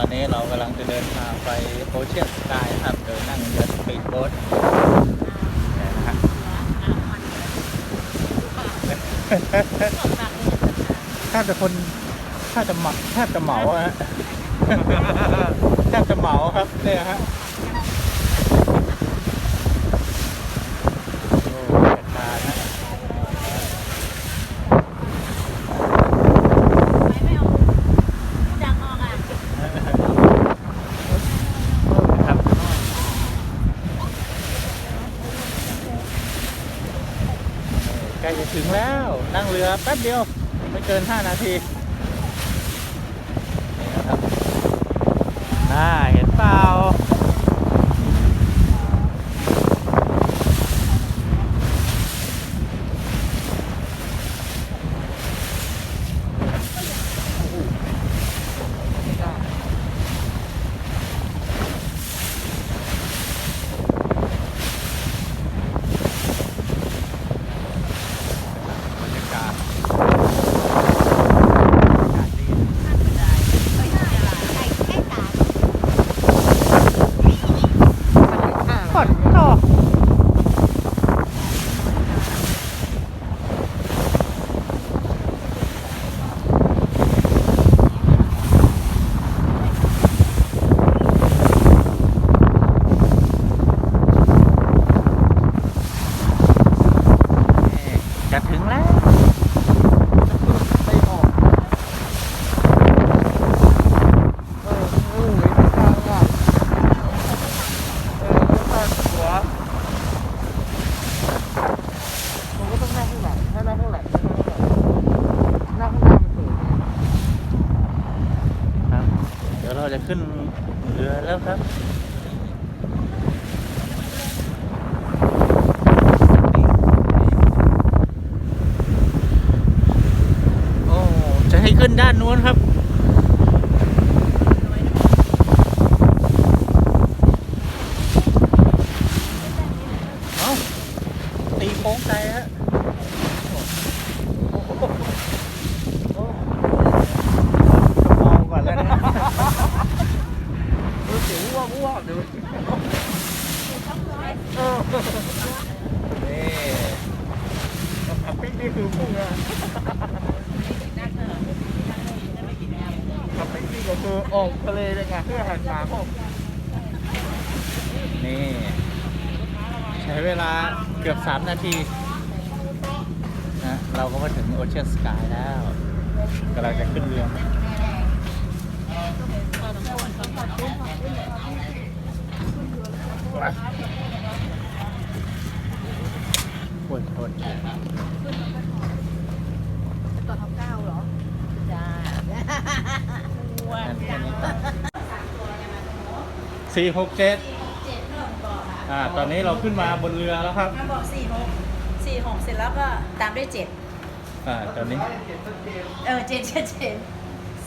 อนนี้เรากำลังจะเดินทางไปโอเชียนสกายครับโดยนั่งเรือสปีดโบ๊ทเนี่ยนะฮะแทบจะคนแทบจะหมาแทบจะเหมาฮะแทบจะเหมาครับเนี่ยฮะโอ้เป็นตานะ จังออกอะ ครับใกล้จะ ถึงแล้ว นั่งเรือแป๊บเดียว ไม่เกิน 5 นาทีนี่นะครับน่าเห็นเปล่า บรรยากาศอากาศดีกดต่อนี่จะถึงแล้ว ไปออกเออเออหวยทางอะเออแล้วทางหัวผมก็ต้องนั่งข้างหลังถ้านั่งข้างหลังนั่งข้างหลังนั่งข้างหน้ามันสวยไง ครับ เดี๋ยวเราจะขึ้นเรือแล้วครับ โอ้ จะให้ขึ้ นด้านนู้นครับ เอ้าตีโค้งใจฮะมองก่อนแล้วนะเออเสียงอ้วกอ้วกเดี๋ยวนี่ขับปิ๊กนี่คือพุ่งอะขับปิ๊ ก็คือออกทะเลเลยไงเพื่อหันมาพวกนี่ ใช้เวลาเกือบ 3 นาทีนะเราก็มาถึงโอเชียนสกายแล้วกำลังจะขึ้นเรือโอ้ยโทษ ต่อทับเก้าเหรอ จ้า นั่นแค่นี้ สี่หกเจ็ดอ่าตอนนี้เราขึ้นมาบนเรือแล้วครับมันบอกสี่หกสี่หกเสร็จแล้วก็ตามด้วยเจ็ดอ่าตอนนี้ เออเจ็ดเจ็ดเจ็ด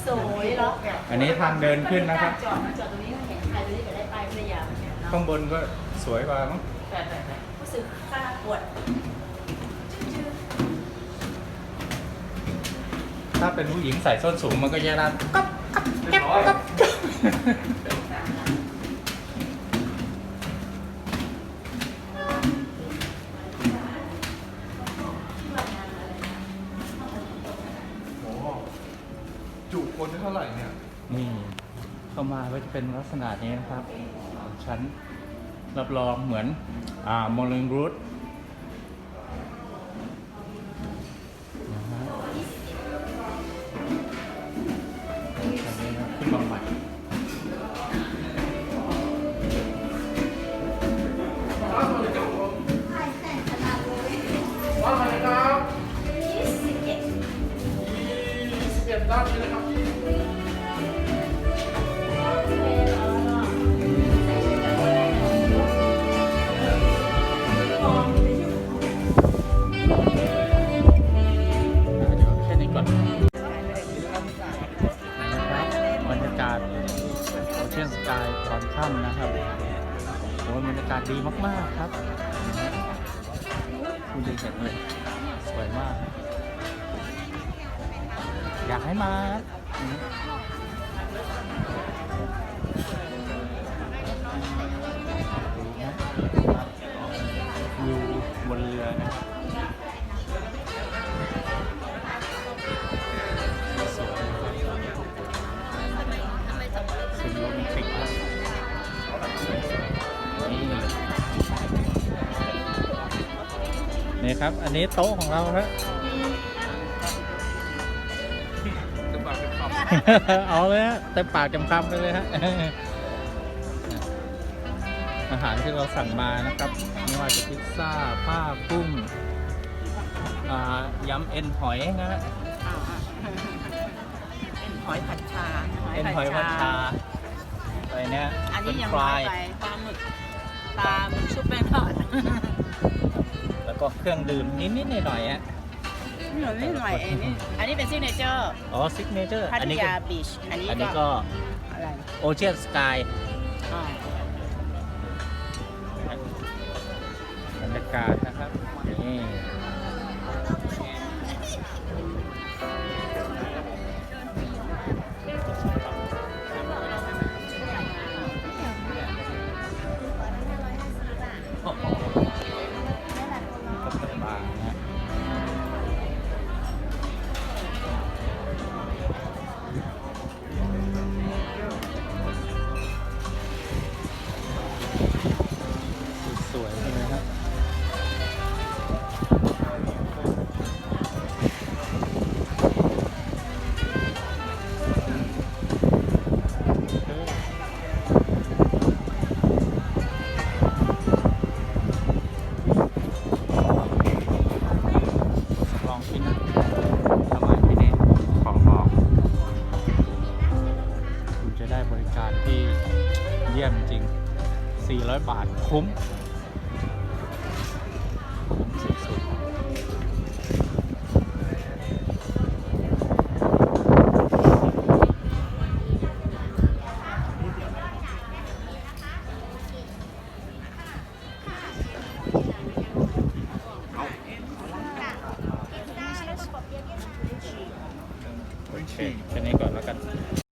สวยเหรออันนี้ทางเดินขึ้นนะครับ จอดมาจอดตรงนี้เห็นใครไปได้ไปได้ไปภรรยาเหมือนกันเนาะข้างบนก็สวยกว่ามั้งรู้สึกค่าปวดถ้าเป็นผู้หญิงใส่ส้นสูงมันก็แย่แล้วก๊อบก๊อบแก๊บก๊อบ จุคนได้เท่าไหร่เนี่ย นี่เข้ามาก็จะเป็นลักษณะนี้นะครับ ชั้นรับรองเหมือนอ่ามอลงรูท ด้านนี้เลยครับแค่นี้ก่อนะครับบรรยากาศโอเชียนสกายตอนค่ำนะครับโอ้ยบรรยากาศดีมาก ๆ ครับ คุณดูเห็นเลยสวยมาก อยากให้มาวิวบนเรือนะนี่ครับ อันนี้โต๊ะของเราครับ เป็นคอมเอาเลยฮะเต็มปากเต็มคำไปเลยฮะอาหารที่เราสั่งมานะครับไม่ว่าจะพิซซ่าผ้ากุ้งอ่ายำเอ็นหอยนะฮะเป็นหอยผัดชาเอ็นหอยผัดชาอะไรเนี่ยอันนี้ยังฟน้ราอยยไปปลาหมึกปลาหมึกชุบแป้งทอดแล้วก็เครื่องดื่มนิดๆหน่อยๆอะนี่ หน่อยนิดหน่อยเองนี่อันนี้เป็นซิกเนเจอร์อ๋อซิกเนเจอร์พัอันทนี้ก็ยาบีชอันนี้อันนี้ก็ก็อะไรโอเชียนสกายอ่าบรรยากาศนะครับนี่ ที่เยี่ยมจริง 400 บาทคุ้ม คุ้มสุดๆ